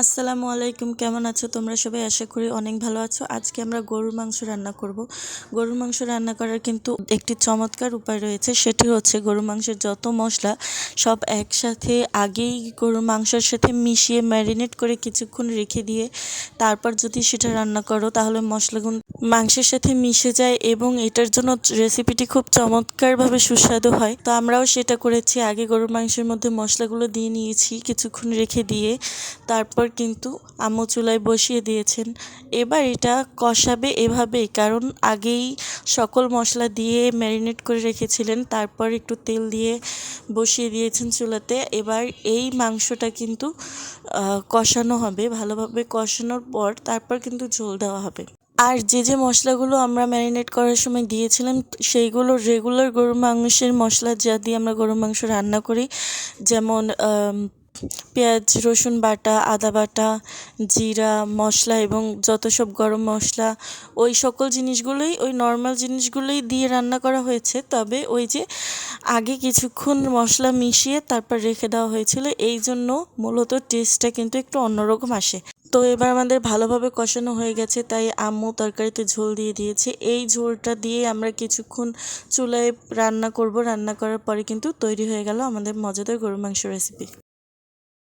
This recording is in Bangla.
আসসালামু আলাইকুম, কেমন আছো তোমরা সবাই? আশা করি অনেক ভালো আছো। আজকে আমরা গরুর মাংস রান্না করব। গরুর মাংস রান্না করার কিন্তু একটি চমৎকার উপায় রয়েছে। সেটি হচ্ছে গরুর মাংসের যত মশলা সব একসাথে আগেই গরুর মাংসের সাথে মিশিয়ে ম্যারিনেট করে কিছুক্ষণ রেখে দিয়ে তারপর যদি সেটা রান্না করো, তাহলে মশলাগুলো মাংসের সাথে মিশে যায় এবং এটার জন্য রেসিপিটি খুব চমৎকারভাবে সুস্বাদু হয়। তো আমরাও সেটা করেছি। আগে গরুর মাংসের মধ্যে মশলাগুলো দিয়ে নিয়েছি, কিছুক্ষণ রেখে দিয়ে। তারপর কিন্তু আম্মু চুলায় বসিয়ে দিয়েছেন। এবার এটা কষাবে এভাবেই কারণ আগেই সকল মশলা দিয়ে ম্যারিনেট করে রেখেছিলেন। তারপর একটু তেল দিয়ে বসিয়ে দিয়েছেন চুলাতে। এবার এই মাংসটা কিন্তু কষানো হবে। ভালোভাবে কষানোর পর তারপর কিন্তু ঝোল দেওয়া হবে। আর যে যে মশলাগুলো আমরা ম্যারিনেট করার সময় দিয়েছিলাম, সেইগুলো রেগুলার গরুর মাংসের মশলা যা দিয়ে আমরা গরুর মাংস রান্না করি, যেমন পেঁয়াজ, রসুন বাটা, আদা বাটা, জিরা, মশলা এবং যত সব গরম মশলা, ওই সকল জিনিসগুলোই, ওই নর্মাল জিনিসগুলোই দিয়ে রান্না করা হয়েছে। তবে ওই যে আগে কিছুক্ষণ মশলা মিশিয়ে তারপর রেখে দেওয়া হয়েছিল, এই জন্য মূলত টেস্টটা কিন্তু একটু অন্যরকম আসে। তো এবার আমাদের ভালোভাবে কষানো হয়ে গেছে, তাই আম্মু তরকারিতে ঝোল দিয়ে দিয়েছে। এই ঝোলটা দিয়ে আমরা কিছুক্ষণ চুলায় রান্না করব। রান্না করার পরে কিন্তু তৈরি হয়ে গেল আমাদের মজাদার গরু মাংস রেসিপি